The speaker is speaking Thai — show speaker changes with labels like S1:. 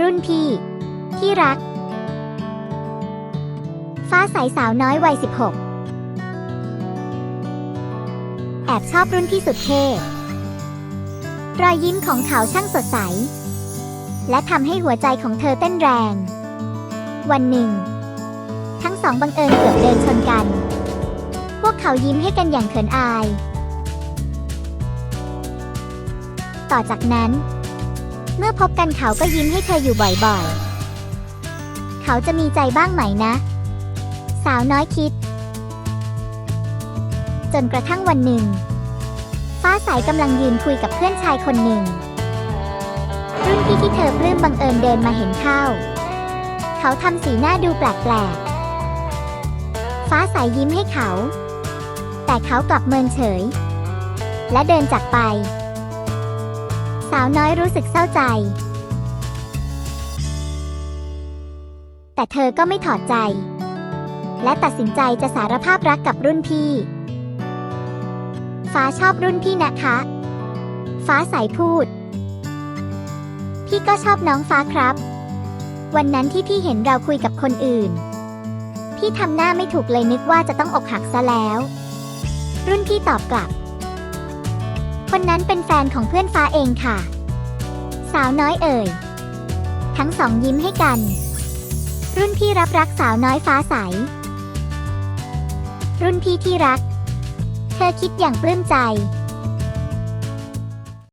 S1: รุ่นพี่ ที่รัก ฟ้าใสสาวน้อยวัย 16 แอบชอบรุ่นพี่สุดเท่รอยยิ้มของเขาช่างสดใส และทำให้หัวใจของเธอเต้นแรง วันหนึ่ง ทั้งสองบังเอิญเกือบเดินชนกัน พวกเขายิ้มให้กันอย่างเขินอาย ต่อจากนั้น เมื่อพบกันเขาก็ยิ้มให้เธออยู่บ่อยๆ เขาจะมีใจบ้างไหมนะ สาวน้อยคิด จนกระทั่งวันหนึ่ง ฟ้าใสกำลังยืนคุยกับเพื่อนชายคนหนึ่ง รุ่นพี่ที่เธอปลื้มบังเอิญเดินมาเห็นเข้า เขาทำสีหน้าดูแปลกๆ ฟ้าใสยิ้มให้เขา แต่เขากลับเมินเฉย และเดินจากไป สาวน้อยรู้สึกเศร้าใจ แต่เธอก็ไม่ถอดใจ และตัดสินใจจะสารภาพรักกับรุ่นพี่ ฟ้าชอบรุ่นพี่นะคะ ฟ้าใสพูด พี่ก็ชอบน้องฟ้าครับ วันนั้นที่พี่เห็นเราคุยกับคนอื่น พี่ทำหน้าไม่ถูกเลยนึกว่าจะต้องอกหักซะแล้ว รุ่นพี่ตอบกลับ คนนั้นเป็นแฟนของเพื่อนฟ้าเองค่ะ สาวน้อยเอ่ย ทั้งสองยิ้มให้กัน รุ่นพี่รับรักสาวน้อยฟ้าใส รุ่นพี่ที่รัก เธอคิดอย่างปลื้มใจ